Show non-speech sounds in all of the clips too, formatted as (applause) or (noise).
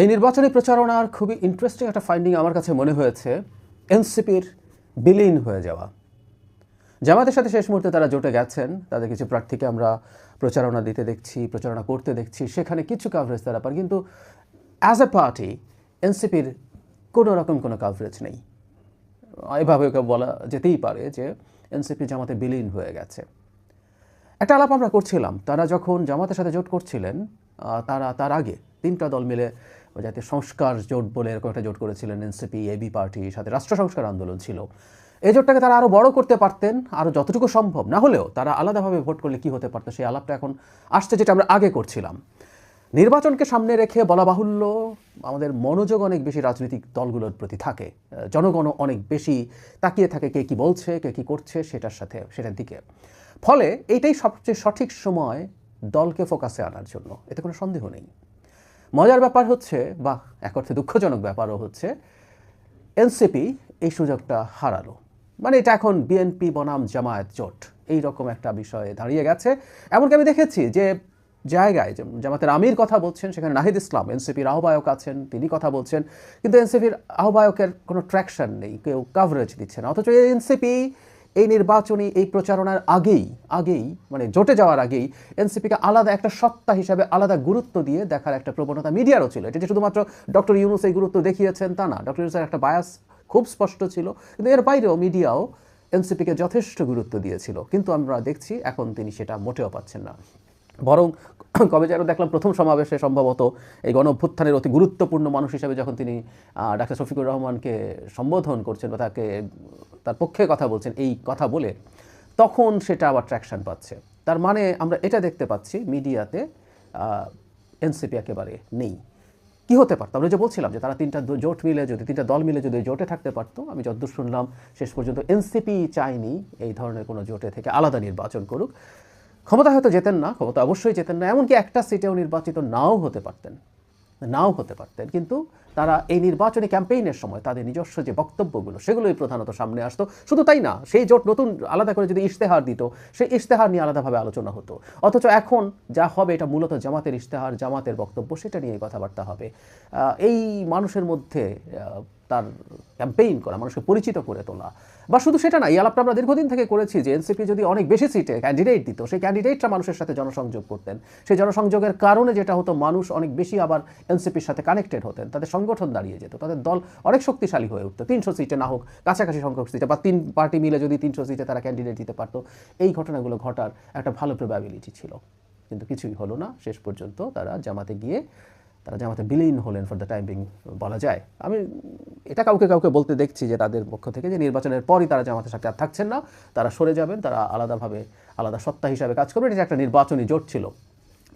এই নির্বাচনী প্রচারণার খুবই ইন্টারেস্টিং একটা ফাইন্ডিং আমার কাছে মনে হয়েছে, এনসিপির বিলীন হয়ে যাওয়া। জামাতের সাথে শেষ মুহূর্তে তারা জোটে গেছেন, তাদের কিছু প্রার্থীকে আমরা প্রচারণা দিতে দেখছি, প্রচারণা করতে দেখছি, সেখানে কিছু কাভারেজ তারা পান, কিন্তু অ্যাজ এ পার্টি এনসিপির কোনো রকম কোনো কাভারেজ নেই। এভাবে বলা যেতেই পারে যে এনসিপি জামাতে বিলীন হয়ে গেছে। একটা আলাপ আমরা করছিলাম, তারা যখন জামাতের সাথে জোট করছিলেন তারা তার আগে তিনটা দল মিলে যাতে সংস্কার জোট বলে এরকম একটা জোট করেছিলেন এনসিপি এবি পার্টি সাথে রাষ্ট্র সংস্কার আন্দোলন ছিল। এই জোটটাকে তারা আরও বড় করতে পারতেন আরও যতটুকু সম্ভব। না হলেও তারা আলাদাভাবে ভোট করলে কি হতে পারতো? সেই আলাপটা এখন আসছে যেটা আমরা আগে করছিলাম। নির্বাচনকে সামনে রেখে বলা বাহুল্য আমাদের মনোযোগ অনেক বেশি রাজনৈতিক দলগুলোর প্রতি থাকে। আহ, জনগণ অনেক বেশি তাকিয়ে থাকে কে কি বলছে কে কি করছে সেটার সাথে সেটার দিকে। ফলে এইটাই সবচেয়ে সঠিক সময় দলকে ফোকাসে আনার জন্য। এতে কোনো সন্দেহ নেই। মজার ব্যাপার হচ্ছে বা এক অর্থে দুঃখজনক ব্যাপারও হচ্ছে, এনসিপি এই সুযোগটা হারালো। মানে এটা এখন বিএনপি বনাম জামায়াত জোট, এই রকম একটা বিষয়ে দাঁড়িয়ে গেছে। এমনকি আমি দেখেছি যে জায়গায় জামাতের আমির কথা বলছেন, সেখানে নাহিদ ইসলাম, এনসিপির আহ্বায়ক আছেন, তিনি কথা বলছেন, কিন্তু এনসিপির আহ্বায়কের কোনো ট্র্যাকশন নেই, কেউ কাভারেজ দিচ্ছে না, অথচ এনসিপি এই নির্বাচনী এই প্রচারণার আগেই আগেই মানে জোটে যাওয়ার আগেই এনসিপিকে আলাদা একটা সত্তা হিসাবে আলাদা গুরুত্ব দিয়ে দেখার একটা প্রবণতা মিডিয়ারও ছিল। এটা যে শুধুমাত্র ডক্টর ইউনুস এই গুরুত্ব দেখিয়েছেন তা না। ডক্টর ইউনুসের একটা বায়াস খুব স্পষ্ট ছিল, কিন্তু এর বাইরেও মিডিয়াও এনসিপিকে যথেষ্ট গুরুত্ব দিয়েছিল। কিন্তু আমরা দেখছি এখন তিনি সেটা মোটেও পাচ্ছেন না। বরং (clears throat) কবে যেন দেখলাম প্রথম সমাবেশে সম্ভবত এই গণ অভ্যুত্থানের অতি গুরুত্বপূর্ণ মানুষ হিসেবে যখন তিনি ডাক্তার শফিকুর রহমানকে সম্বোধন করছেন বা তাকে, তার পক্ষে কথা বলছেন, এই কথা বলে, তখন সেটা আবার ট্র্যাকশন পাচ্ছে। তার মানে আমরা এটা দেখতে পাচ্ছি মিডিয়াতে এনসিপি একেবারে নেই। কি হতে পারতো? আমরা যে বলছিলাম যে তারা তিনটা জোট মিলে যদি, তিনটা দল মিলে যদি জোটে থাকতে পারতো, আমি যতদূর শুনলাম শেষ পর্যন্ত এনসিপি চায়নি এই ধরনের কোনো জোটে থেকে আলাদা নির্বাচন করুক। ক্ষমতা হয়তো যেতেন না, ক্ষমতা অবশ্যই যেতেন না, এমনকি একটা সিটেও নির্বাচিত নাও হতে পারতেন, নাও হতে পারতেন। কিন্তু তারা এই নির্বাচনী ক্যাম্পেইনের সময় তাদের নিজস্ব যে বক্তব্যগুলো, সেগুলোই প্রধানত সামনে আসতো। শুধু তাই না, সেই জোট নতুন আলাদা করে যদি ইশতেহার দিত, সেই ইশতেহার নিয়ে আলাদাভাবে আলোচনা হতো। অথচ এখন যা হবে, এটা মূলত জামাতের ইশতেহার, জামাতের বক্তব্য, সেটা নিয়ে কথাবার্তা হবে। এই মানুষের মধ্যে তার ক্যাম্পেইন করা, মানুষকে পরিচিত করে তোলা। বা শুধু সেটা না, এই আলাপটা আমরা দীর্ঘদিন থেকে করেছি যে এনসিপি যদি অনেক বেশি সিটে ক্যান্ডিডেট দিত, সেই ক্যান্ডিডেটরা মানুষের সাথে জনসংযোগ করতেন। সেই জনসংযোগের কারণে যেটা হতো, মানুষ অনেক বেশি আবার এনসিপির সাথে কানেক্টেড হতেন। তাদের সংগঠন দাঁড়িয়ে যেত, তাদের দল অনেক শক্তিশালী হয়ে উঠতো। তিনশো সিটে না হোক, কাছাকাছি সংখ্যক সিটে, বা তিন পার্টি মিলে যদি তিনশো সিটে তারা ক্যান্ডিডেট দিতে পারতো, এই ঘটনাগুলো ঘটার একটা ভালো প্রবাবিলিটি ছিল। কিন্তু কিছুই হলো না। শেষ পর্যন্ত তারা জামাতে গিয়ে তারা জামাতে বিলীন হলেন ফর দ্য টাইম বিং বলা যায়। আমি এটা কাউকে কাউকে বলতে দেখছি যে তাদের পক্ষ থেকে যে নির্বাচনের পরই তারা জামাতের সাথে আর থাকছেন না। তারা সরে যাবেন, তারা আলাদাভাবে, আলাদা সত্তা হিসাবে কাজ করবেন। এটা একটা নির্বাচনী জোট ছিল।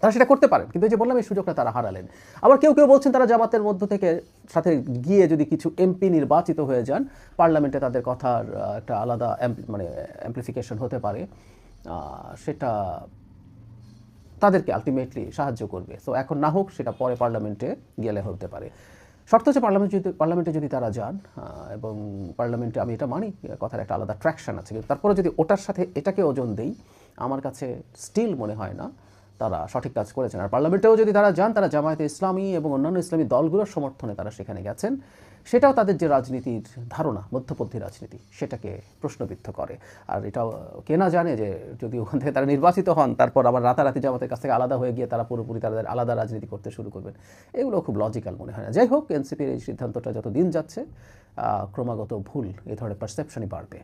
তারা সেটা করতে পারেন, কিন্তু এই যে বললাম, এই সুযোগটা তারা হারালেন। আবার কেউ কেউ বলছেন তারা জামাতের মধ্য থেকে সাথে গিয়ে যদি কিছু এমপি নির্বাচিত হয়ে যান, পার্লামেন্টে তাদের কথার একটা আলাদা মানে অ্যাম্প্লিফিকেশন হতে পারে। সেটা তাদেরকে আলটিমেটলি সাহায্য করবে। সো এখন না হোক, সেটা পরে পার্লামেন্টে গেলে হতে পারে। শর্ত হচ্ছে পার্লামেন্ট যদি পার্লামেন্টে যদি তারা যান এবং পার্লামেন্টে আমি এটা মানি কথার একটা আলাদা ট্র্যাকশন আছে। কিন্তু তারপরে যদি ওটার সাথে এটাকে ওজন দেই, আমার কাছে স্টিল মনে হয় না তারা সঠিক কাজ করেছেন। আর পার্লামেন্টেও যদি তারা যান, তারা জামায়াতে ইসলামী এবং অন্যান্য ইসলামী দলগুলোর সমর্থনে তারা সেখানে গেছেন। সেটাও তাদের যে রাজনীতির ধারণা, মধ্যপন্থী রাজনীতি, সেটাকে প্রশ্নবিদ্ধ করে। আর এটাও কে না জানে যে যদি ওখান থেকে তারা নির্বাচিত হন, তারপর আবার রাতারাতি জামাতের কাছ থেকে আলাদা হয়ে গিয়ে তারা পুরোপুরি তাদের আলাদা রাজনীতি করতে শুরু করবেন। এগুলো খুব লজিক্যাল মনে হয় না। যাই হোক, এনসিপির এই সিদ্ধান্তটা যত দিন যাচ্ছে ক্রমাগত ভুল, এ ধরনের পারসেপশনই বাড়বে।